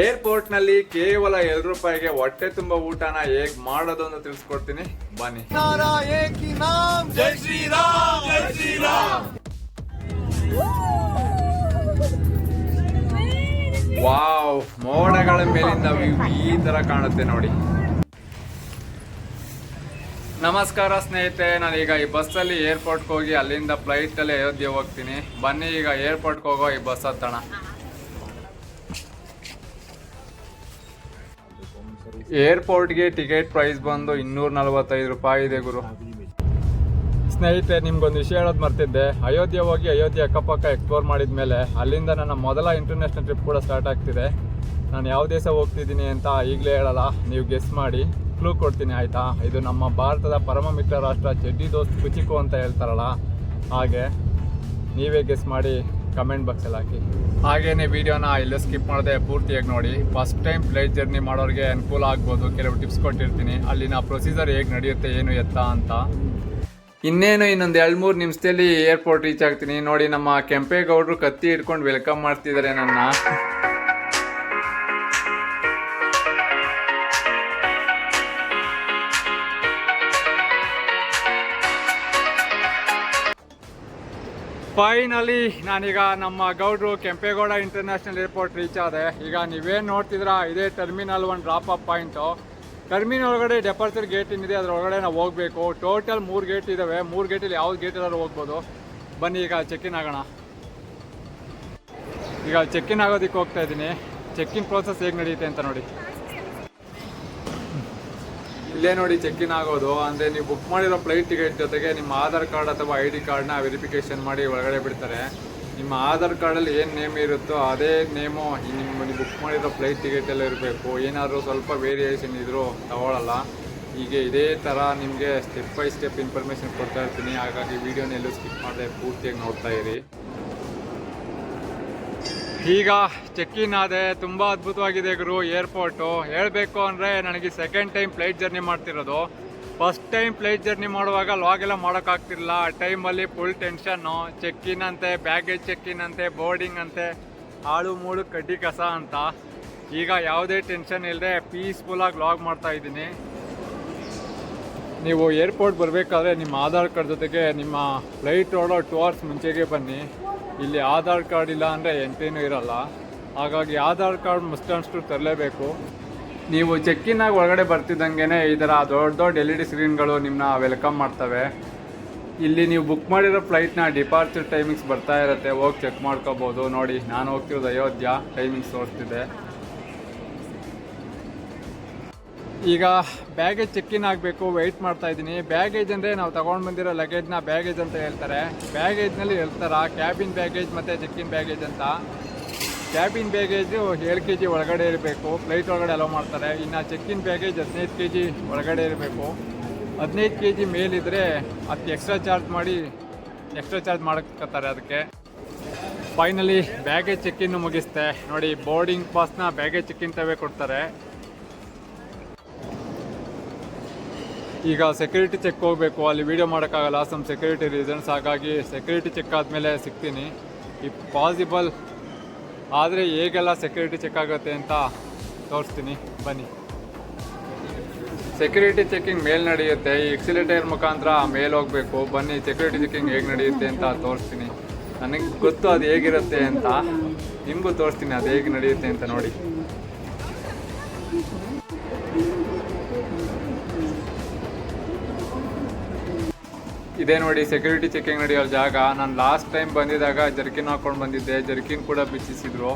ಏರ್ಪೋರ್ಟ್ನಲ್ಲಿ ಕೇವಲ ಎರಡು ರೂಪಾಯಿಗೆ ಹೊಟ್ಟೆ ತುಂಬಾ ಊಟನ ಹೇಗ್ ಮಾಡೋದು ಅಂತ ತಿಳಿಸ್ಕೊಡ್ತೀನಿ. ಬನ್ನಿ. ವಾವ್, ಮೋಡಗಳ ಮೇಲಿಂದ ಈ ತರ ಕಾಣುತ್ತೆ ನೋಡಿ. ನಮಸ್ಕಾರ ಸ್ನೇಹಿತೆ ಈಗ ಈ ಬಸ್ಸಲ್ಲಿ ಏರ್ಪೋರ್ಟ್ಗೆ ಹೋಗಿ ಅಲ್ಲಿಂದ ಫ್ಲೈಟ್ ಅಲ್ಲಿ ಅಯೋಧ್ಯೆ ಹೋಗ್ತೀನಿ. ಬನ್ನಿ, ಈಗ ಏರ್ಪೋರ್ಟ್ಗೆ ಹೋಗೋ ಈ ಬಸ್ ಹತ್ತಣ. ಏರ್ಪೋರ್ಟ್ಗೆ ಟಿಕೆಟ್ ಪ್ರೈಸ್ ಬಂದು ಇನ್ನೂರ ನಲವತ್ತೈದು ರೂಪಾಯಿ ಇದೆ ಗುರು. ಸ್ನೇಹಿತರೆ, ನಿಮ್ಗೊಂದು ವಿಷಯ ಹೇಳೋದು ಮರ್ತಿದ್ದೆ. ಅಯೋಧ್ಯೆ ಹೋಗಿ ಅಯೋಧ್ಯೆ ಅಕ್ಕಪಕ್ಕ ಎಕ್ಸ್ಪ್ಲೋರ್ ಮಾಡಿದ್ಮೇಲೆ ಅಲ್ಲಿಂದ ನನ್ನ ಮೊದಲ ಇಂಟರ್ನ್ಯಾಷನಲ್ ಟ್ರಿಪ್ ಕೂಡ ಸ್ಟಾರ್ಟ್ ಆಗ್ತಿದೆ. ನಾನು ಯಾವ ದೇಶ ಹೋಗ್ತಿದ್ದೀನಿ ಅಂತ ಈಗಲೇ ಹೇಳಲ್ಲ. ನೀವು ಗೆಸ್ ಮಾಡಿ. ಕ್ಲೂ ಕೊಡ್ತೀನಿ, ಆಯಿತಾ? ಇದು ನಮ್ಮ ಭಾರತದ ಪರಮ ಮಿತ್ರ ರಾಷ್ಟ್ರ ಜಡ್ಡಿ ದೋಸ್ತ್ ಕುಚಿಕು ಅಂತ ಹೇಳ್ತಾರಲ್ಲ. ಹಾಗೆ ನೀವೇ ಗೆಸ್ ಮಾಡಿ. ಕಮೆಂಟ್ ಬಾಕ್ಸಲ್ಲಿ ಹಾಕಿ. ಹಾಗೇನೆ ವಿಡಿಯೋನ ಇಲ್ಲೇ ಸ್ಕಿಪ್ ಮಾಡದೆ ಪೂರ್ತಿಯಾಗಿ ನೋಡಿ. ಫಸ್ಟ್ ಟೈಮ್ ಫ್ಲೈಟ್ ಜರ್ನಿ ಮಾಡೋರಿಗೆ ಅನುಕೂಲ ಆಗ್ಬೋದು. ಕೆಲವು ಟಿಪ್ಸ್ ಕೊಟ್ಟಿರ್ತೀನಿ. ಅಲ್ಲಿನ ಪ್ರೊಸೀಜರ್ ಹೇಗೆ ನಡೆಯುತ್ತೆ, ಏನು ಎತ್ತ ಅಂತ. ಇನ್ನೇನು, ಇನ್ನೊಂದು ಎರಡು ಮೂರು ನಿಮಿಷದಲ್ಲಿ ಏರ್ಪೋರ್ಟ್ ರೀಚ್ ಆಗ್ತೀನಿ. ನೋಡಿ ನಮ್ಮ ಕೆಂಪೇಗೌಡರು ಕತ್ತಿ ಹಿಡ್ಕೊಂಡು ವೆಲ್ಕಮ್ ಮಾಡ್ತಿದ್ದಾರೆ ನನ್ನ. ಫೈನಲಿ ನಾನೀಗ ನಮ್ಮ ಗೌಡ್ರು ಕೆಂಪೇಗೌಡ ಇಂಟರ್ನ್ಯಾಷನಲ್ ಏರ್ಪೋರ್ಟ್ ರೀಚ್ ಆದೆ. ಈಗ ನೀವೇನು ನೋಡ್ತಿದ್ರ ಇದೇ ಟರ್ಮಿನಲ್ ಒಂದು ಡ್ರಾಪ್ ಅಪ್ ಪಾಯಿಂಟು ಟರ್ಮಿನಲ್ ಒಳಗಡೆ ಡೆಪಾರ್ಚರ್ ಗೇಟ್ ಏನಿದೆ ಅದ್ರ ಒಳಗಡೆ ನಾವು ಹೋಗಬೇಕು. ಟೋಟಲ್ ಮೂರು ಗೇಟ್ ಇದ್ದಾವೆ ಮೂರು ಗೇಟಲ್ಲಿ ಯಾವ್ದು ಗೇಟ್ ಎಲ್ಲರೂ ಹೋಗ್ಬೋದು. ಬನ್ನಿ, ಈಗ ಚೆಕ್ ಇನ್ ಆಗೋಣ. ಈಗ ಚೆಕ್ ಇನ್ ಆಗೋದಕ್ಕೆ ಹೋಗ್ತಾ ಇದ್ದೀನಿ. ಚೆಕ್ ಇನ್ ಪ್ರೋಸೆಸ್ ಹೇಗೆ ನಡೆಯುತ್ತೆ ಅಂತ ನೋಡಿ. ಇಲ್ಲೇ ನೋಡಿ ಚೆಕ್ ಇನ್ ಆಗೋದು. ಅಂದರೆ ನೀವು ಬುಕ್ ಮಾಡಿರೋ ಫ್ಲೈಟ್ ಟಿಕೆಟ್ ಜೊತೆಗೆ ನಿಮ್ಮ ಆಧಾರ್ ಕಾರ್ಡ್ ಅಥವಾ ಐ ಡಿ ಕಾರ್ಡ್ನ ವೆರಿಫಿಕೇಷನ್ ಮಾಡಿ ಒಳಗಡೆ ಬಿಡ್ತಾರೆ. ನಿಮ್ಮ ಆಧಾರ್ ಕಾರ್ಡಲ್ಲಿ ಏನು ನೇಮ್ ಇರುತ್ತೋ ಅದೇ ನೇಮು ನಿಮ್ಮ ನೀವು ಬುಕ್ ಮಾಡಿರೋ ಫ್ಲೈಟ್ ಟಿಕೆಟಲ್ಲಿ ಇರಬೇಕು. ಏನಾದರೂ ಸ್ವಲ್ಪ ವೇರಿಯೇಷನ್ ಇದ್ದರೂ ತಗೊಳ್ಳಲ್ಲ ಹೀಗೆ ಇದೇ ಥರ ನಿಮಗೆ ಸ್ಟೆಪ್ ಬೈ ಸ್ಟೆಪ್ ಇನ್ಫಾರ್ಮೇಷನ್ ಕೊಡ್ತಾ ಇರ್ತೀನಿ. ಹಾಗಾಗಿ ವಿಡಿಯೋನ ಎಲ್ಲೂ ಸ್ಕಿಪ್ ಮಾಡದೆ ಪೂರ್ತಿಯಾಗಿ ನೋಡ್ತಾ ಇರಿ. ಈಗ ಚೆಕ್ ಇನ್ ಆದೆ, ತುಂಬ ಅದ್ಭುತವಾಗಿದೆ ಗುರು ಏರ್ಪೋರ್ಟು ಹೇಳಬೇಕು ಅಂದರೆ ನನಗೆ ಸೆಕೆಂಡ್ ಟೈಮ್ ಫ್ಲೈಟ್ ಜರ್ನಿ ಮಾಡ್ತಿರೋದು. ಫಸ್ಟ್ ಟೈಮ್ ಫ್ಲೈಟ್ ಜರ್ನಿ ಮಾಡುವಾಗ ಲಾಗ್ ಎಲ್ಲ ಮಾಡೋಕ್ಕಾಗ್ತಿರಲಿಲ್ಲ. ಆ ಟೈಮಲ್ಲಿ ಫುಲ್ ಟೆನ್ಷನ್ನು ಚೆಕ್ ಇನ್ ಅಂತೆ ಬ್ಯಾಗೇಜ್ ಚೆಕ್ ಇನ್ ಅಂತೆ ಬೋರ್ಡಿಂಗ್ ಅಂತೆ, ಆಳು ಮೂಳು ಕಡ್ಡಿ ಕಸ ಅಂತ. ಈಗ ಯಾವುದೇ ಟೆನ್ಷನ್ ಇಲ್ಲದೆ ಪೀಸ್ಫುಲ್ಲಾಗಿ ಲಾಗ್ ಮಾಡ್ತಾ ಇದ್ದೀನಿ. ನೀವು ಏರ್ಪೋರ್ಟ್ ಬರಬೇಕಾದ್ರೆ ನಿಮ್ಮ ಆಧಾರ್ ಕಾರ್ಡ್ ಜೊತೆಗೆ ನಿಮ್ಮ ಫ್ಲೈಟ್ ಹೊರಡೋ ಟು ಅವರ್ಸ್ ಮುಂಚೆಗೆ ಬನ್ನಿ. ಇಲ್ಲಿ ಆಧಾರ್ ಕಾರ್ಡ್ ಇಲ್ಲ ಅಂದರೆ ಎಂಟ್ರಿನೂ ಇರಲ್ಲ. ಹಾಗಾಗಿ ಆಧಾರ್ ಕಾರ್ಡ್ ಮಸ್ಟ್ ಅನ್ಸ್ಟು ತರಲೇಬೇಕು. ನೀವು ಚೆಕ್ ಇನ್ ಆಗಿ ಒಳಗಡೆ ಬರ್ತಿದ್ದಂಗೆ ಈ ಥರ ದೊಡ್ಡ ದೊಡ್ಡ ಎಲ್ ಇ ಡಿ ಸ್ಕ್ರೀನ್ಗಳು ನಿಮ್ಮನ್ನ ವೆಲ್ಕಮ್ ಮಾಡ್ತವೆ. ಇಲ್ಲಿ ನೀವು ಬುಕ್ ಮಾಡಿರೋ ಫ್ಲೈಟ್ನ ಡಿಪಾರ್ಚರ್ ಟೈಮಿಂಗ್ಸ್ ಬರ್ತಾ ಇರುತ್ತೆ. ಹೋಗಿ ಚೆಕ್ ಮಾಡ್ಕೋಬೋದು. ನೋಡಿ, ನಾನು ಹೋಗ್ತಿರೋದು ಅಯೋಧ್ಯ. ಟೈಮಿಂಗ್ಸ್ ತೋರಿಸ್ತಿದೆ ಈಗ ಬ್ಯಾಗೇಜ್ ಚೆಕ್ ಇನ್ ಆಗಬೇಕು ವೆಯ್ಟ್ ಮಾಡ್ತಾ ಇದ್ದೀನಿ. ಬ್ಯಾಗೇಜ್ ಅಂದರೆ ನಾವು ತಗೊಂಡು ಬಂದಿರೋ ಲಗೇಜ್ನ ಬ್ಯಾಗೇಜ್ ಅಂತ ಹೇಳ್ತಾರೆ. ಬ್ಯಾಗೇಜ್ನಲ್ಲಿ ಹೇಳ್ತಾರ ಕ್ಯಾಬಿನ್ ಬ್ಯಾಗೇಜ್ ಮತ್ತು ಚೆಕ್ ಇನ್ ಬ್ಯಾಗೇಜ್ ಅಂತ. ಕ್ಯಾಬಿನ್ ಬ್ಯಾಗೇಜು ಏಳು ಕೆ ಜಿ ಒಳಗಡೆ ಇರಬೇಕು. ಫ್ಲೈಟ್ ಒಳಗಡೆ ಅಲೋ ಮಾಡ್ತಾರೆ. ಇನ್ನು ಚೆಕ್ ಬ್ಯಾಗೇಜ್ ಹದಿನೈದು ಕೆ ಜಿ ಒಳಗಡೆ ಇರಬೇಕು. ಹದಿನೈದು ಕೆ ಜಿ ಮೇಲಿದ್ದರೆ ಅದಕ್ಕೆ ಎಕ್ಸ್ಟ್ರಾ ಚಾರ್ಜ್ ಮಾಡಿ ಎಕ್ಸ್ಟ್ರಾ ಚಾರ್ಜ್ ಮಾಡ್ಕೋತಾರೆ ಅದಕ್ಕೆ. ಫೈನಲಿ ಬ್ಯಾಗೇಜ್ ಚೆಕ್ ಇನ್ನು ಮುಗಿಸ್ತೆ. ನೋಡಿ ಬೋರ್ಡಿಂಗ್ ಪಾಸ್ನ ಬ್ಯಾಗೇಜ್ ಚೆಕ್ ತವೇ ಕೊಡ್ತಾರೆ. ಈಗ ಸೆಕ್ಯೂರಿಟಿ ಚೆಕ್ ಹೋಗಬೇಕು. ಅಲ್ಲಿ ವೀಡಿಯೋ ಮಾಡೋಕ್ಕಾಗಲ್ಲ. ಸಮ್ ಸೆಕ್ಯೂರಿಟಿ ರೀಸನ್ಸ್ ಹಾಗಾಗಿ ಸೆಕ್ಯೂರಿಟಿ ಚೆಕ್ ಆದಮೇಲೆ ಸಿಗ್ತೀನಿ. ಇಫ್ ಪಾಸಿಬಲ್ ಆದರೆ ಹೇಗೆಲ್ಲ ಸೆಕ್ಯೂರಿಟಿ ಚೆಕ್ ಆಗುತ್ತೆ ಅಂತ ತೋರಿಸ್ತೀನಿ. ಬನ್ನಿ. ಸೆಕ್ಯೂರಿಟಿ ಚೆಕಿಂಗ್ ಮೇಲ್ ನಡೆಯುತ್ತೆ. ಈ ಎಕ್ಸಿಲೇಟರ್ ಮುಖಾಂತರ ಮೇಲ್ ಹೋಗಬೇಕು. ಬನ್ನಿ ಸೆಕ್ಯೂರಿಟಿ ಚೆಕಿಂಗ್ ಹೇಗೆ ನಡೆಯುತ್ತೆ ಅಂತ ತೋರಿಸ್ತೀನಿ. ನನಗೆ ಗೊತ್ತು ಅದು ಹೇಗಿರುತ್ತೆ ಅಂತ. ನಿಮಗೂ ತೋರಿಸ್ತೀನಿ ಅದು ಹೇಗೆ ನಡೆಯುತ್ತೆ ಅಂತ ನೋಡಿ. ಇದೇ ನೋಡಿ ಸೆಕ್ಯೂರಿಟಿ ಚೆಕಿಂಗ್ ನಡೆಯೋ ಜಾಗ. ನಾನು ಲಾಸ್ಟ್ ಟೈಮ್ ಬಂದಿದ್ದಾಗ ಜರ್ಕಿನ್ ಹಾಕೊಂಡು ಬಂದಿದ್ದೆ. ಜರ್ಕಿನ್ ಕೂಡ ಬಿಚ್ಚಿಸಿದ್ರು.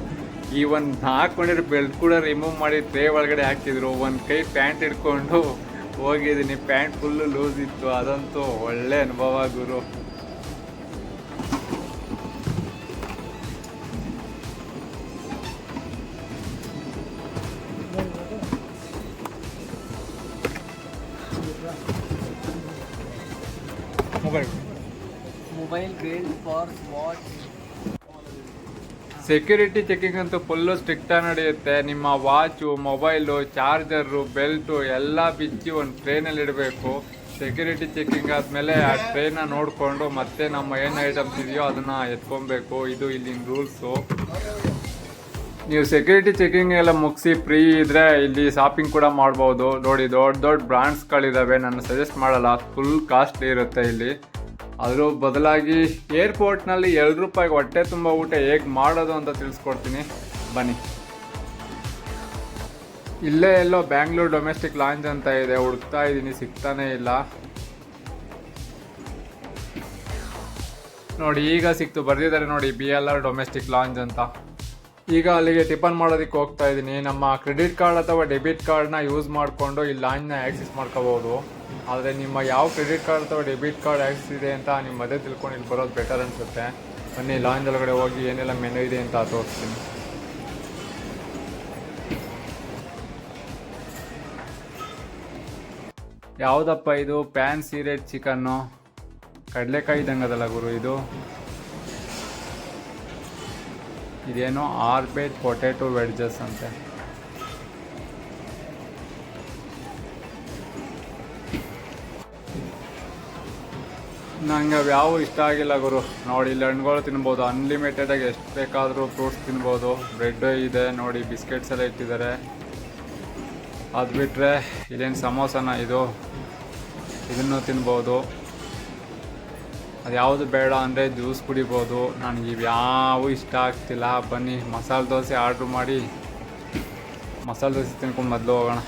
ಈ ಒಂದು ಹಾಕೊಂಡಿರೋ ಬೆಲ್ಟ್ ಕೂಡ ರಿಮೂವ್ ಮಾಡಿ ಟ್ರೇ ಒಳಗಡೆ ಹಾಕಿದ್ರು. ಒಂದು ಕೈ ಪ್ಯಾಂಟ್ ಹಿಡ್ಕೊಂಡು ಹೋಗಿದ್ದೀನಿ. ಪ್ಯಾಂಟ್ ಫುಲ್ಲು ಲೂಸ್ ಇತ್ತು. ಅದಂತೂ ಒಳ್ಳೆ ಅನುಭವ ಗುರು. Mobile Mobile for watch security checking ಅಂತೂ ಫುಲ್ಲು ಸ್ಟ್ರಿಕ್ಟಾಗಿ ನಡೆಯುತ್ತೆ. ನಿಮ್ಮ ವಾಚು ಮೊಬೈಲು ಚಾರ್ಜರು ಬೆಲ್ಟು ಎಲ್ಲ ಬಿಚ್ಚಿ ಒಂದು ಟ್ರೈನಲ್ಲಿ ಇಡಬೇಕು. ಸೆಕ್ಯೂರಿಟಿ ಚೆಕಿಂಗ್ ಆದಮೇಲೆ ಆ ಟ್ರೈನ ನೋಡಿಕೊಂಡು ಮತ್ತೆ ನಮ್ಮ ಏನು ಐಟಮ್ಸ್ ಇದೆಯೋ ಅದನ್ನು ಎತ್ಕೊಬೇಕು ಇದು ಇಲ್ಲಿನ ರೂಲ್ಸು ನೀವು ಸೆಕ್ಯೂರಿಟಿ ಚೆಕಿಂಗ್ ಎಲ್ಲ ಮುಗಿಸಿ ಫ್ರೀ ಇದ್ದರೆ ಇಲ್ಲಿ ಶಾಪಿಂಗ್ ಕೂಡ ಮಾಡ್ಬೋದು. ನೋಡಿ, ದೊಡ್ಡ ದೊಡ್ಡ ಬ್ರ್ಯಾಂಡ್ಸ್ಗಳಿದ್ದಾವೆ ನಾನು ಸಜೆಸ್ಟ್ ಮಾಡಲ್ಲ. ಫುಲ್ ಕಾಸ್ಟ್ಲಿ ಇರುತ್ತೆ ಇಲ್ಲಿ. ಅದ್ರ ಬದಲಾಗಿ ಏರ್ಪೋರ್ಟ್ನಲ್ಲಿ ಎರಡು ರೂಪಾಯಿಗೆ ಹೊಟ್ಟೆ ತುಂಬ ಊಟ ಹೇಗೆ ಮಾಡೋದು ಅಂತ ತಿಳಿಸ್ಕೊಡ್ತೀನಿ. ಬನ್ನಿ. ಇಲ್ಲೇ ಎಲ್ಲೋ ಬ್ಯಾಂಗ್ಳೂರ್ ಡೊಮೆಸ್ಟಿಕ್ ಲಾಂಚ್ ಅಂತ ಇದೆ. ಹುಡುಕ್ತಾ ಇದ್ದೀನಿ ಸಿಗ್ತಾನೆ ಇಲ್ಲ. ನೋಡಿ, ಈಗ ಸಿಕ್ತು. ಬರ್ದಿದ್ದಾರೆ ನೋಡಿ B L R domestic lounge ಅಂತ. ಈಗ ಅಲ್ಲಿಗೆ ಟಿಫನ್ ಮಾಡೋದಕ್ಕೆ ಹೋಗ್ತಾ ಇದ್ದೀನಿ ನಮ್ಮ ಕ್ರೆಡಿಟ್ ಕಾರ್ಡ್ ಅಥವಾ ಡೆಬಿಟ್ ಕಾರ್ಡ್ನ ಯೂಸ್ ಮಾಡಿಕೊಂಡು ಈ ಲಾಂಜ್ನ ಆ್ಯಕ್ಸಸ್ ಮಾಡ್ಕೋಬೋದು ಆದರೆ ನಿಮ್ಮ ಯಾವ ಕ್ರೆಡಿಟ್ ಕಾರ್ಡ್ ಅಥವಾ ಡೆಬಿಟ್ ಕಾರ್ಡ್ ಆ್ಯಕ್ಸಸ್ ಇದೆ ಅಂತ ನಿಮ್ಮ ಮದೇ ತಿಳ್ಕೊಂಡು ಇಲ್ಲಿ ಬರೋದು ಬೆಟರ್ ಅನಿಸುತ್ತೆ. ಬನ್ನಿ ಲಾಂಚ್ ಒಳಗಡೆ ಹೋಗಿ ಏನೆಲ್ಲ ಮೆನು ಇದೆ ಅಂತ ತೋರಿಸ್ತೀನಿ. ಯಾವುದಪ್ಪ ಇದು? ಪ್ಯಾನ್ ಸೀರೆಡ್ ಚಿಕನ್ನು ಕಡಲೆಕಾಯಿ ಇದ್ದಂಗೆ ಅದಲ್ಲ ಗುರು ಇದು? ಇದೇನೋ ಆರ್ಬೇಟ್ ಪೊಟ್ಯಾಟೋ ವೆಡ್ಜಸ್ ಅಂತೆ. ನಂಗೆ ಅವು ಯಾವ ಇಷ್ಟ ಆಗಿಲ್ಲ ಗುರು. ನೋಡಿ, ಇಲ್ಲಿ ಹಣ್ಣುಗಳು ತಿನ್ಬೋದು. ಅನ್ಲಿಮಿಟೆಡಾಗಿ ಎಷ್ಟು ಬೇಕಾದರೂ ಫ್ರೂಟ್ಸ್ ತಿನ್ಬೋದು. ಬ್ರೆಡ್ ಇದೆ, ನೋಡಿ ಬಿಸ್ಕೆಟ್ಸ್ ಎಲ್ಲ ಇಟ್ಟಿದ್ದಾರೆ. ಅದು ಬಿಟ್ಟರೆ ಇಲ್ಲೇನು ಸಮೋಸನ ಇದು? ಇದನ್ನು ತಿನ್ಬೋದು. ಅದು ಯಾವುದು ಬೇಡ ಅಂದರೆ ಜ್ಯೂಸ್ ಕುಡಿಬೋದು. ನನಗೆ ಯಾವೂ ಇಷ್ಟ ಆಗ್ತಿಲ್ಲ. ಬನ್ನಿ, ಮಸಾಲೆ ದೋಸೆ ಆರ್ಡ್ರ್ ಮಾಡಿ. ಮಸಾಲೆ ದೋಸೆ ತಿನ್ಕೊಂಡು ಮೊದಲು ಹೋಗೋಣ.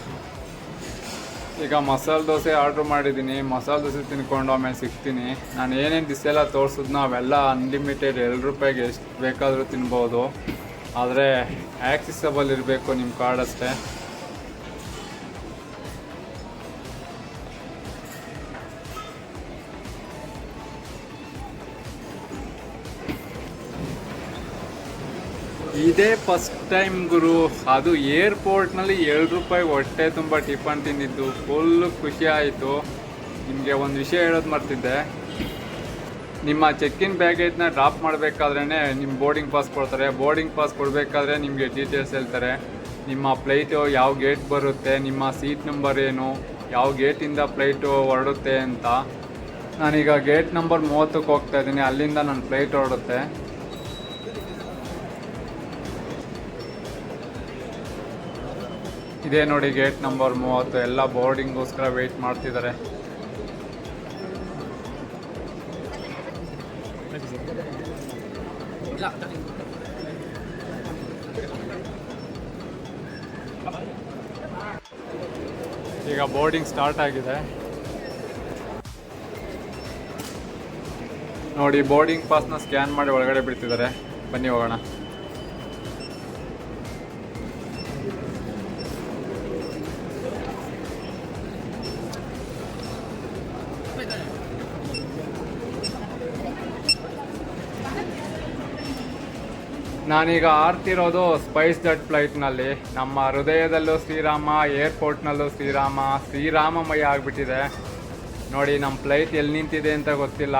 ಈಗ ಮಸಾಲೆ ದೋಸೆ ಆರ್ಡ್ರ್ ಮಾಡಿದ್ದೀನಿ. ಮಸಾಲೆ ದೋಸೆ ತಿನ್ಕೊಂಡು ಆಮೇಲೆ ಸಿಗ್ತೀನಿ. ನಾನು ಏನೇನು ದಿಸೆಲ್ಲ ತೋರಿಸಿದ್ನೋ ಅವೆಲ್ಲ ಅನ್ಲಿಮಿಟೆಡ್ ಎರಡು ರೂಪಾಯಿಗೆ ಎಷ್ಟು ಬೇಕಾದರೂ ತಿನ್ಬೋದು. ಆದರೆ ಆ್ಯಕ್ಸಿಸಬಲ್ ಇರಬೇಕು ನಿಮ್ಮ ಕಾರ್ಡ್ ಅಷ್ಟೇ. ಇದೇ ಫಸ್ಟ್ ಟೈಮ್ ಗುರು. ಅದು ಏರ್ಪೋರ್ಟ್ನಲ್ಲಿ ಏಳು ರೂಪಾಯಿ ಹೊಟ್ಟೆ ತುಂಬ ಟಿಫನ್ ತಿಂದಿದ್ದು. ಫುಲ್ ಖುಷಿ ಆಯಿತು. ನಿಮಗೆ ಒಂದು ವಿಷಯ ಹೇಳೋದು ಮರ್ತಿದ್ದೆ. ನಿಮ್ಮ ಚೆಕ್ ಇನ್ ಬ್ಯಾಗೇಜ್ನ ಡ್ರಾಪ್ ಮಾಡಬೇಕಾದ್ರೇ ನಿಮ್ಮ ಬೋರ್ಡಿಂಗ್ ಪಾಸ್ ಕೊಡ್ತಾರೆ. ಬೋರ್ಡಿಂಗ್ ಪಾಸ್ ಕೊಡಬೇಕಾದ್ರೆ ನಿಮಗೆ ಡೀಟೇಲ್ಸ್ ಹೇಳ್ತಾರೆ. ನಿಮ್ಮ ಫ್ಲೈಟು ಯಾವ ಗೇಟ್ ಬರುತ್ತೆ, ನಿಮ್ಮ ಸೀಟ್ ನಂಬರ್ ಏನು, ಯಾವ ಗೇಟಿಂದ ಫ್ಲೈಟು ಹೊರಡುತ್ತೆ ಅಂತ. ನಾನೀಗ ಗೇಟ್ ನಂಬರ್ ಮೂವತ್ತಕ್ಕೆ ಹೋಗ್ತಾ ಇದ್ದೀನಿ. ಅಲ್ಲಿಂದ ನನ್ನ ಫ್ಲೈಟ್ ಹೊರಡುತ್ತೆ. ಇದೇ ನೋಡಿ ಗೇಟ್ ನಂಬರ್ ಮೂವತ್ತು. ಎಲ್ಲ ಬೋರ್ಡಿಂಗೋಸ್ಕರ ವೆಯ್ಟ್ ಮಾಡ್ತಿದ್ದಾರೆ. ಈಗ ಬೋರ್ಡಿಂಗ್ ಸ್ಟಾರ್ಟ್ ಆಗಿದೆ. ನೋಡಿ ಬೋರ್ಡಿಂಗ್ ಪಾಸ್ನ ಸ್ಕ್ಯಾನ್ ಮಾಡಿ ಒಳಗಡೆ ಬಿಡ್ತಿದ್ದಾರೆ. ಬನ್ನಿ ಹೋಗೋಣ. ನಾನೀಗ ಆರ್ತಿರೋದು ಸ್ಪೈಸ್ ಜೆಟ್ ಫ್ಲೈಟ್ನಲ್ಲಿ ನಮ್ಮ ಹೃದಯದಲ್ಲೂ ಶ್ರೀರಾಮ ಏರ್ಪೋರ್ಟ್ನಲ್ಲೂ ಶ್ರೀರಾಮ, ಶ್ರೀರಾಮಮಯ ಆಗಿಬಿಟ್ಟಿದೆ. ನೋಡಿ ನಮ್ಮ ಫ್ಲೈಟ್ ಎಲ್ಲಿ ನಿಂತಿದೆ ಅಂತ ಗೊತ್ತಿಲ್ಲ.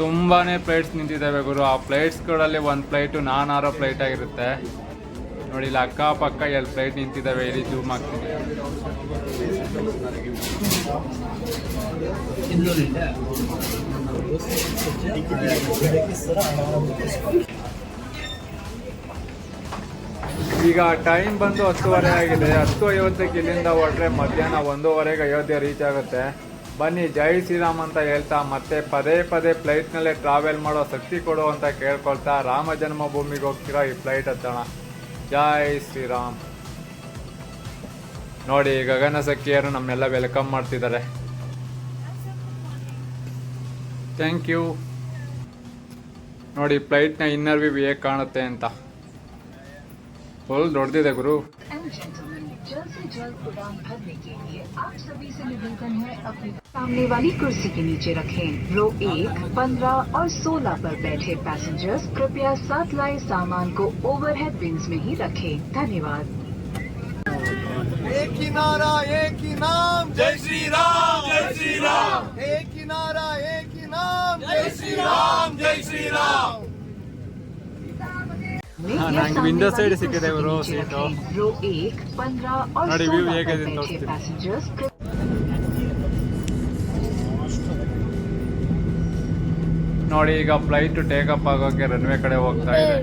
ತುಂಬಾ ಫ್ಲೈಟ್ಸ್ ನಿಂತಿದ್ದಾವೆ ಗುರು. ಆ ಫ್ಲೈಟ್ಸ್ಗಳಲ್ಲಿ ಒಂದು ಫ್ಲೈಟು ನಾನಾರೋ ಫ್ಲೈಟ್ ಆಗಿರುತ್ತೆ. ನೋಡಿ, ಇಲ್ಲಿ ಅಕ್ಕಪಕ್ಕ ಎಲ್ಲಿ ಫ್ಲೈಟ್ ನಿಂತಿದ್ದಾವೆ ಇಲ್ಲಿ ಜೂಮ್ ಆಗ್ತೀನಿ ಈಗ ಟೈಮ್ ಬಂದು ಹತ್ತುವರೆ ಆಗಿದೆ. ಹತ್ತು ಐವತ್ತಕ್ಕೆ ಇಲ್ಲಿಂದ ಹೊರಟ್ರೆ ಮಧ್ಯಾಹ್ನ ಒಂದೂವರೆಗೆ ಅಯೋಧ್ಯೆ ರೀಚ್ ಆಗುತ್ತೆ. ಬನ್ನಿ, ಜೈ ಶ್ರೀರಾಮ್ ಅಂತ ಹೇಳ್ತಾ ಮತ್ತೆ ಪದೇ ಪದೇ ಫ್ಲೈಟ್ನಲ್ಲೇ ಟ್ರಾವೆಲ್ ಮಾಡೋ ಶಕ್ತಿ ಕೊಡು ಅಂತ ಕೇಳ್ಕೊಳ್ತಾ ರಾಮ ಜನ್ಮಭೂಮಿಗೆ ಹೋಗ್ತಿರೋ ಈ ಫ್ಲೈಟ್ ಹತ್ತೋಣ. ಜೈ ಶ್ರೀರಾಮ್. ನೋಡಿ, ಗಗನ ಸಖಿಯರು ನಮ್ಮೆಲ್ಲ ವೆಲ್ಕಮ್ ಮಾಡ್ತಿದ್ದಾರೆ. ಥ್ಯಾಂಕ್ ಯು ನೋಡಿ ಫ್ಲೈಟ್ನ ಇನ್ನರ್ ವ್ಯೂ ಹೇಗೆ ಕಾಣುತ್ತೆ ಅಂತ. बोल दौड़ दे गुरु जल्द के लिए आप सभी है अपनी सामने वाली कुर्सी के नीचे रखें। रो एक पंद्रह और सोलह पर बैठे पैसेंजर्स कृपया साथ लाए सामान को ओवरहेड बिन्स में ही रखें। धन्यवाद। एक ही नारा एक ही नाम। जय श्री राम जय श्री राम। एक ही नारा एक ही नाम। जय श्री राम जय श्री राम। ನಂಗೆ ವಿಂಡೋ ಸೈಡ್ ಸಿಕ್ಕಿದೆ ಬ್ರೋ ಸೀಟು ನೋಡಿ ವ್ಯೂ ಹೇಗಿದೆ ತೋರಿಸ್ತೀನಿ. ನೋಡಿ ಈಗ ಫ್ಲೈಟ್ ಟೇಕ್ ಅಪ್ ಆಗೋಕೆ ರನ್ವೇ ಕಡೆ ಹೋಗ್ತಾ ಇದೆ.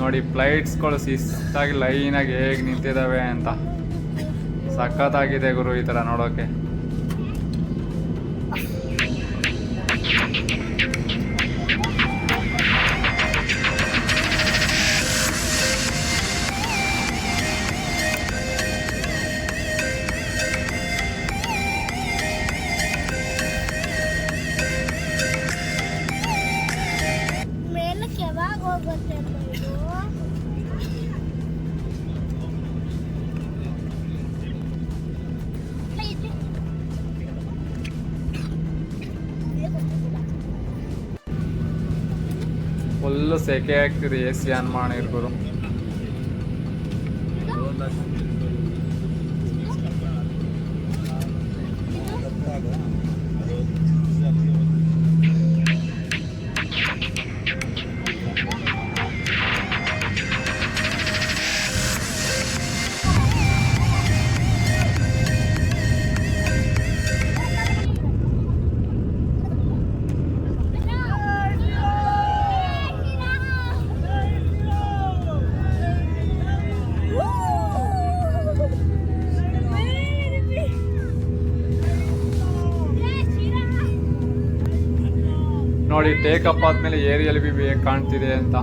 ನೋಡಿ ಫ್ಲೈಟ್ಸ್ಗಳು ಶಿಸ್ತಾಗಿ ಲೈನಾಗಿ ಹೇಗೆ ನಿಂತಿದ್ದಾವೆ ಅಂತ. ಸಖತ್ತಾಗಿದೆ ಗುರು ಈ ಥರ ನೋಡೋಕ್ಕೆ ಫುಲ್ಲು ಸೆಕೆ ಆಗ್ತಿದೆ ಎ ಸಿ ಆನ್ ಮಾಡಿರ್ ನೋಡಿ ಟೇಕ್ ಅಪ್ ಆದ್ಮೇಲೆ ಏರಿಯಲ್ ಬಿ ಕಾಣ್ತಿದೆ ಅಂತ.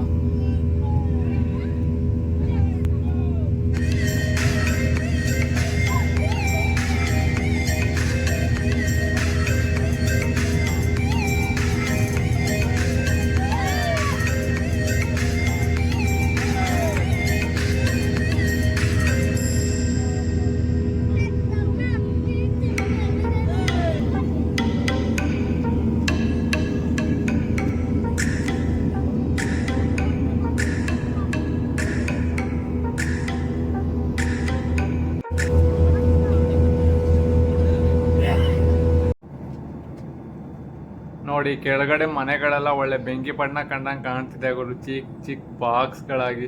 ನೋಡಿ, ಕೆಳಗಡೆ ಮನೆಗಳೆಲ್ಲ ಒಳ್ಳೆ ಬೆಂಕಿ ಬಣ್ಣ ಕಂಡಂಗೆ ಕಾಣ್ತಿದೆ ಗುರು. ಚಿಕ್ಕ ಚಿಕ್ಕ ಬಾಕ್ಸ್ಗಳಾಗಿ.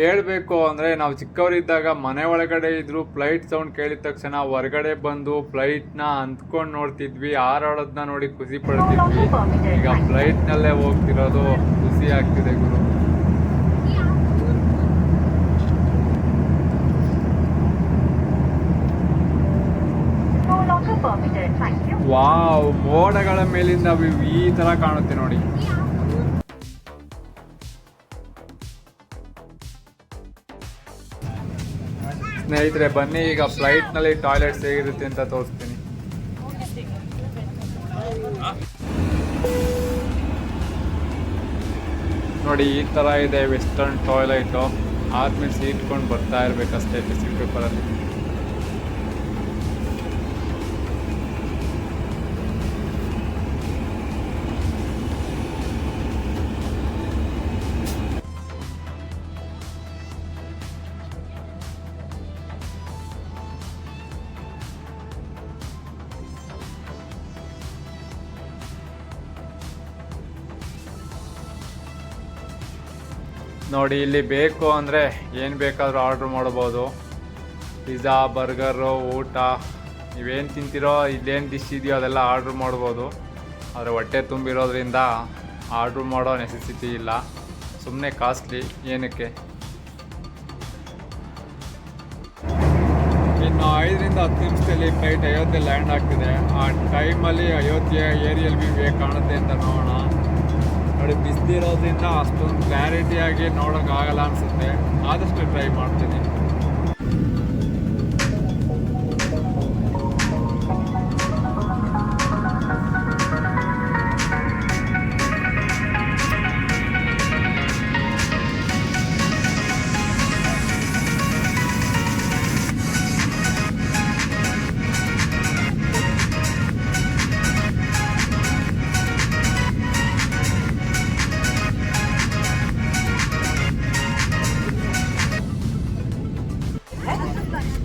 ಹೇಳಬೇಕು ಅಂದ್ರೆ, ನಾವು ಚಿಕ್ಕವರಿದ್ದಾಗ ಮನೆ ಒಳಗಡೆ ಇದ್ರು ಫ್ಲೈಟ್ ಸೌಂಡ್ ಕೇಳಿದ ತಕ್ಷಣ ಹೊರಗಡೆ ಬಂದು ಫ್ಲೈಟ್ನ ಅಂದ್ಕೊಂಡು ನೋಡ್ತಿದ್ವಿ. ಹಾರಾಡೋದನ್ನ ನೋಡಿ ಖುಷಿ ಪಡ್ತಿದ್ವಿ. ಈಗ ಫ್ಲೈಟ್ ನಲ್ಲೇ ಹೋಗ್ತಿರೋದು ಖುಷಿ ಆಗ್ತಿದೆ ಗುರು. ವಾವ್ ಮೋಡಗಳ ಮೇಲಿಂದ ಈ ತರ ಕಾಣುತ್ತೆ ನೋಡಿ. ಸ್ನೇಹಿತರೆ, ಬನ್ನಿ, ಈಗ ಫ್ಲೈಟ್ನಲ್ಲಿ ಟಾಯ್ಲೆಟ್ಸ್ ಹೇಗಿರುತ್ತೆ ಅಂತ ತೋರಿಸ್ತೀನಿ. ನೋಡಿ, ಈ ತರ ಇದೆ ವೆಸ್ಟರ್ನ್ ಟಾಯ್ಲೆಟ್ ಆದ್ಮೇಲೆ ಸೀಟ್ಕೊಂಡು ಬರ್ತಾ ಇರ್ಬೇಕಷ್ಟೇ ಟಿಶ್ಯೂ ಪೇಪರಲ್ಲಿ ನೋಡಿ, ಇಲ್ಲಿ ಬೇಕು ಅಂದರೆ ಏನು ಬೇಕಾದರೂ ಆರ್ಡ್ರ್ ಮಾಡ್ಬೋದು. ಪಿಜ್ಜಾ, ಬರ್ಗರು, ಊಟ, ನೀವೇನು ತಿಂತೀರೋ, ಇಲ್ಲೇನು ಡಿಶ್ ಇದೆಯೋ ಅದೆಲ್ಲ ಆರ್ಡ್ರ್ ಮಾಡ್ಬೋದು. ಆದರೆ ಹೊಟ್ಟೆ ತುಂಬಿರೋದ್ರಿಂದ ಆರ್ಡ್ರ್ ಮಾಡೋ ನೆಸೆಸಿಟಿ ಇಲ್ಲ. ಸುಮ್ಮನೆ ಕಾಸ್ಟ್ಲಿ ಏನಕ್ಕೆ? ಇನ್ನು ಐದರಿಂದ ಹತ್ತು ನಿಮಿಷದಲ್ಲಿ ಫ್ಲೈಟ್ ಅಯೋಧ್ಯೆ ಲ್ಯಾಂಡ್ ಆಗ್ತಿದೆ. ಆ ಟೈಮಲ್ಲಿ ಅಯೋಧ್ಯೆ ಏರಿಯಲ್ ವ್ಯೂ ಕಾಣುತ್ತೆ ಅಂತ ನೋಡೋಣ. ನೋಡಿ ಬಿಸಿಲಿರೋದ್ರಿಂದ ಅಷ್ಟೊಂದು ಕ್ಲಾರಿಟಿಯಾಗಿ ನೋಡೋಕ್ಕಾಗಲ್ಲ ಅನಿಸುತ್ತೆ. ಆದಷ್ಟು ಟ್ರೈ ಮಾಡ್ತೀನಿ.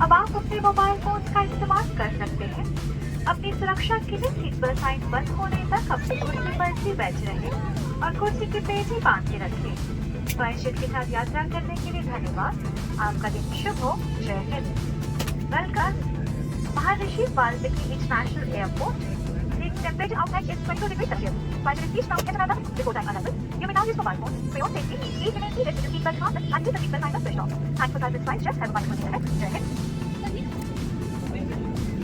अब आप अपने मोबाइल फ़ोन का इस्तेमाल कर सकते हैं। अपनी सुरक्षा के लिए सीट बेल्ट साइन बंद होने तक अपनी कुर्सी पर ही बैठ रहे और कुर्सी के पेज ही बाँध के रखें। परिषद के साथ यात्रा करने के लिए धन्यवाद। आपका दिन शुभ हो। जय Hind. Welcome Maharshi Valmiki international airport Thank you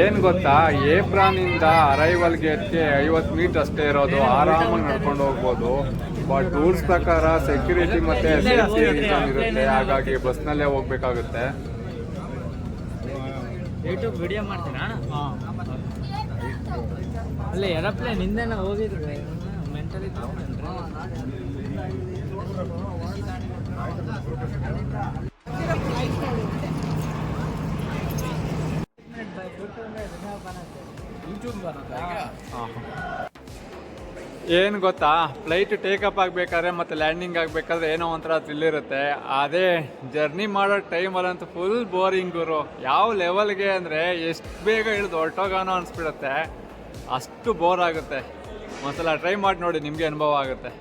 ಏನ್ ಗೊತ್ತಾ? ಏಪ್ರಾನಿಂದ ಅರೈವಲ್ ಗೇಟ್ಗೆ ಐವತ್ತು ಮೀಟ್ ಅಷ್ಟೇ ಇರೋದು. ಆರಾಮಾಗಿ ನಡ್ಕೊಂಡು ಹೋಗ್ಬೋದು. ಬಟ್ ರೂಲ್ಸ್ ಪ್ರಕಾರ ಸೆಕ್ಯೂರಿಟಿ ಮತ್ತೆ ಸೇಫ್ಟಿ ಇರುತ್ತೆ. ಹಾಗಾಗಿ ಬಸ್ನಲ್ಲೇ ಹೋಗ್ಬೇಕಾಗುತ್ತೆ. ಯೂಟ್ಯೂಬ್ ವಿಡಿಯೋ ಮಾಡ್ತೀರಾ ಅಲ್ಲ ಏರೋಪ್ಲೇನ್ ಹಿಂದೆನ ಹೋಗಿದ್ರು? ಮೆಂಟಲಿ ಯೂಟ್ಯೂಬ್ ಏನು ಗೊತ್ತಾ? ಫ್ಲೈಟ್ ಟೇಕಪ್ ಆಗಬೇಕಾದ್ರೆ ಮತ್ತು ಲ್ಯಾಂಡಿಂಗ್ ಆಗಬೇಕಾದ್ರೆ ಏನೋ ಒಂಥರ ತಿಳಿರುತ್ತೆ ಇರುತ್ತೆ. ಅದೇ ಜರ್ನಿ ಮಾಡೋ ಟೈಮಲ್ಲಂತೂ ಫುಲ್ ಬೋರಿಂಗ್ ಗುರು. ಯಾವ ಲೆವೆಲ್ಗೆ ಅಂದರೆ ಎಷ್ಟು ಬೇಗ ಇಳಿದು ಹೊರಟೋಗೋಣ ಅನಿಸ್ಬಿಡುತ್ತೆ. ಅಷ್ಟು ಬೋರ್ ಆಗುತ್ತೆ. ಒಂದ್ಸಲ ಟ್ರೈ ಮಾಡಿ ನೋಡಿ ನಿಮಗೆ ಅನುಭವ ಆಗುತ್ತೆ.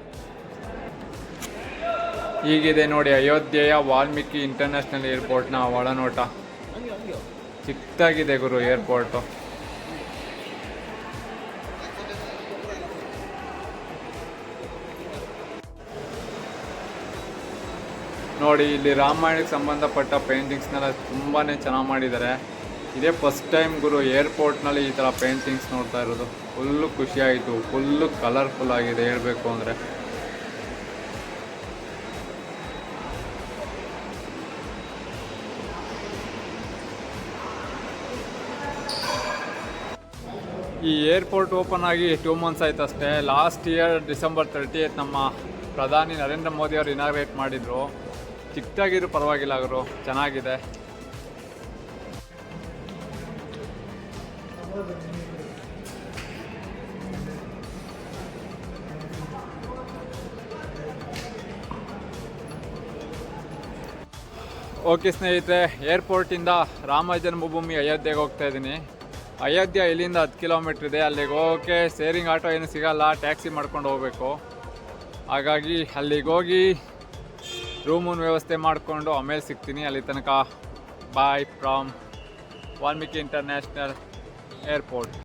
ಈಗಿದೆ ನೋಡಿ ಅಯೋಧ್ಯೆಯ ವಾಲ್ಮೀಕಿ ಇಂಟರ್ನ್ಯಾಷನಲ್ ಏರ್ಪೋರ್ಟ್ನ ಒಳನೋಟ. ಚಿಕ್ಕದಾಗಿದೆ ಗುರು ಏರ್ಪೋರ್ಟು ನೋಡಿ, ಇಲ್ಲಿ ರಾಮಾಯಣಕ್ಕೆ ಸಂಬಂಧಪಟ್ಟ ಪೇಂಟಿಂಗ್ಸ್ನೆಲ್ಲ ತುಂಬಾ ಚೆನ್ನಾಗಿ ಮಾಡಿದ್ದಾರೆ. ಇದೇ ಫಸ್ಟ್ ಟೈಮ್ ಗುರು ಏರ್ಪೋರ್ಟ್ನಲ್ಲಿ ಈ ಥರ ಪೇಂಟಿಂಗ್ಸ್ ನೋಡ್ತಾ ಇರೋದು. ಫುಲ್ಲು ಖುಷಿಯಾಯಿತು ಫುಲ್ಲು ಕಲರ್ಫುಲ್ ಆಗಿದೆ ಹೇಳಬೇಕು ಅಂದರೆ. ಈ ಏರ್ಪೋರ್ಟ್ ಓಪನ್ ಆಗಿ ಟೂ ಮಂತ್ಸ್ ಆಯ್ತು ಅಷ್ಟೇ. ಲಾಸ್ಟ್ ಇಯರ್ ಡಿಸೆಂಬರ್ ತರ್ಟಿ ನಮ್ಮ ಪ್ರಧಾನಿ ನರೇಂದ್ರ ಮೋದಿ ಅವರು ಇನಾಗ್ರೇಟ್ ಮಾಡಿದರು. ಚಿಕ್ಕದಾಗಿರೋ ಪರವಾಗಿಲ್ಲ ಅವರು ಚೆನ್ನಾಗಿದೆ. ಓಕೆ ಸ್ನೇಹಿತರೆ, ಏರ್ಪೋರ್ಟಿಂದ ರಾಮ ಜನ್ಮಭೂಮಿ ಅಯೋಧ್ಯೆಗೆ ಹೋಗ್ತಾ ಇದ್ದೀನಿ. ಅಯೋಧ್ಯೆ ಇಲ್ಲಿಂದ ಹತ್ತು ಕಿಲೋಮೀಟ್ರ್ ಇದೆ. ಅಲ್ಲಿಗೆ ಹೋಗೋಕ್ಕೆ ಸೇರಿಂಗ್ ಆಟೋ ಏನು ಸಿಗಲ್ಲ. ಟ್ಯಾಕ್ಸಿ ಮಾಡ್ಕೊಂಡು ಹೋಗಬೇಕು. ಹಾಗಾಗಿ ಅಲ್ಲಿಗೆ ಹೋಗಿ ರೂಮನ್ ವ್ಯವಸ್ಥೆ ಮಾಡಿಕೊಂಡು ಆಮೇಲೆ ಸಿಗ್ತೀನಿ. ಅಲ್ಲಿ ತನಕ bye from Valmiki international airport